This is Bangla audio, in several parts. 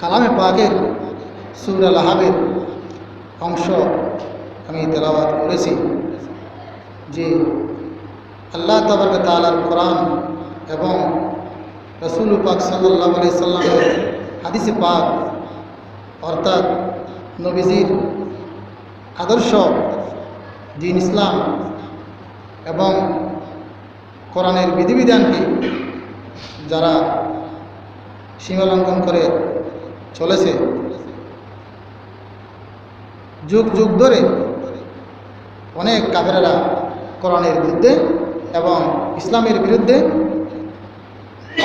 কালামে পাকের সুর আল আহাবের অংশ আমি তেলাওয়াত করেছি, যে আল্লাহ তবরক তালার কোরআন এবং রসুল পাক সাল্লাহ আলি সাল্লামের হাদিসে পাক, অর্থাৎ নবীজির আদর্শ দিন ইসলাম এবং কোরআনের বিধিবিধানকে যারা সীমালঙ্ঘন করে চলেছে। যুগ যুগ ধরে অনেক কাফেরেরা কোরআনের বিরুদ্ধে এবং ইসলামের বিরুদ্ধে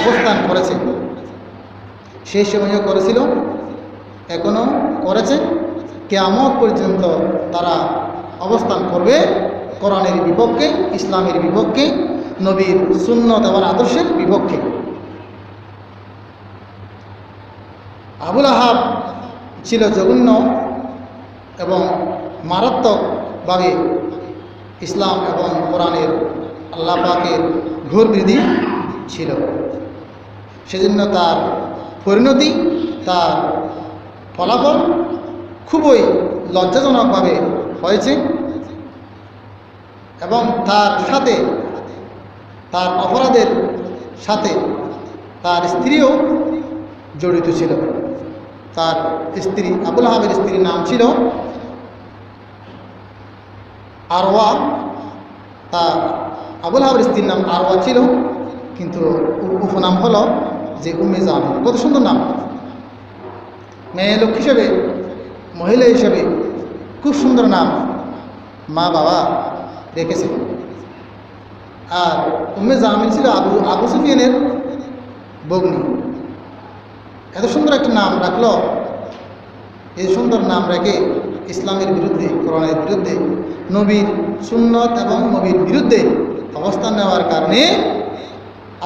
অবস্থান করেছে। সেই সময়ও করেছিল এখনও করেছে। কেয়ামত পর্যন্ত তারা অবস্থান করবে কোরআনের বিপক্ষে, ইসলামের বিপক্ষে, নবীর সুন্নত এবং আদর্শের বিপক্ষে। আবুল আহাব ছিল জঘন্য এবং মারাত্মকভাবে ইসলাম এবং কোরআনের আল্লাহ পাকের ঘোর বিধি ছিল। সেজন্য তার পরিণতি, তার ফলাফল খুবই লজ্জাজনকভাবে হয়েছে এবং তার সাথে, তার অপরাধের সাথে তার স্ত্রীও জড়িত ছিল। তার স্ত্রী, আবুল আহাবের স্ত্রীর নাম ছিল আরওয়া। তা আবুল আহাবের স্ত্রীর নাম আরওয়া ছিল, কিন্তু উপনাম হলো যে উম্মে জামিন কত সুন্দর নাম। মেয়ে লোক হিসেবে, মহিলা হিসেবে খুব সুন্দর নাম মা বাবা রেখেছে। আর উম্মে জামিন ছিল আবু আবু সুফিয়ানের বগ্নি। এত সুন্দর একটা নাম রাখল। এই সুন্দর নাম রেখে ইসলামের বিরুদ্ধে, কোরআনের বিরুদ্ধে, নবীর সুন্নত এবং নবীর বিরুদ্ধে অবস্থান নেওয়ার কারণে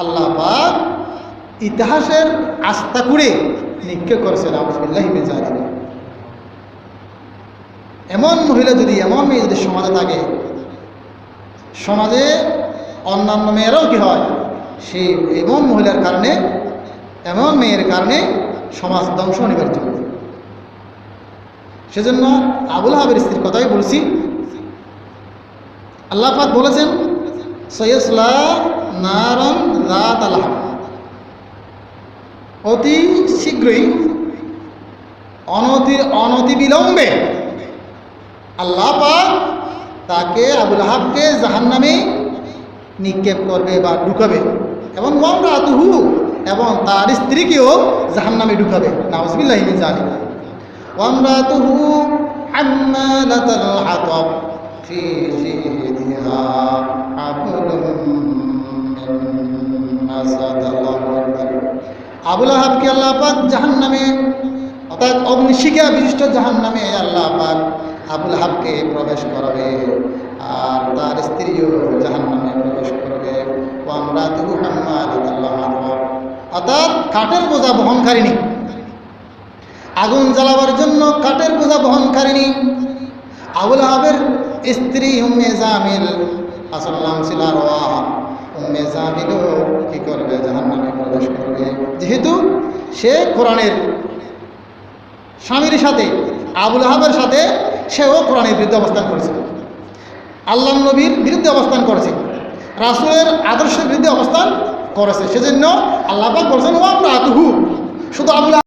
আল্লাহ পাক ইতিহাসের আস্থা করে নিক্ষেপ করেছেন আবুজবিল্লাহ মেজারি এমন মহিলা যদি, এমন মেয়ে যদি সমাজে থাকে, সমাজে অন্যান্য মেয়েরাও কি হয়? সেই এমন মহিলার কারণে, এমন মেয়ের কারণে সমাজ ধ্বংস অনিবার্য সেজন্য আবুল হাবের স্ত্রীর কথাই বলছি। আল্লাহ পাক বলেছেন সৈয়সলা নারন রাত আল্লাহ অতি শীঘ্রই অনতি অনতি বিলম্বে আল্লাহ পাক তাকে আবুল হাবকে জাহান নামে নিক্ষেপ করবে বা ঢুকাবে। এবং ওয়ামরাতুহু এবং তার স্ত্রীকেও জাহান নামে ঢুকাবে। নাউজবিল্লাহ জানি আবুল আহাবকে আল্লাহ পাক জাহান নামে অর্থাৎ অগ্নিশিখা বিশিষ্ট জাহান নামে আল্লাহ পাক আবুল হাবকে প্রবেশ করাবে। আর তার স্ত্রীও কাঠের বোঝা বহনকারিনী আগুন জ্বালাবার জন্য কাঠের বোঝা বহনকারিনী আবুল হাবের স্ত্রী উম্মে জামিল, আসল নাম ছিল কি করবে? জাহান নামে প্রবেশ করবে। যেহেতু সে কোরআনের স্বামীর সাথে, আবুল আহাবের সাথে সেও কোরআনের বিরুদ্ধে অবস্থান করেছে আল্লাহ নবীর বিরুদ্ধে অবস্থান করেছে। রাসুলের আদর্শের বিরুদ্ধে অবস্থান করেছে। সেজন্য আল্লাহ বলছেন ও আমরা শুধু আবুল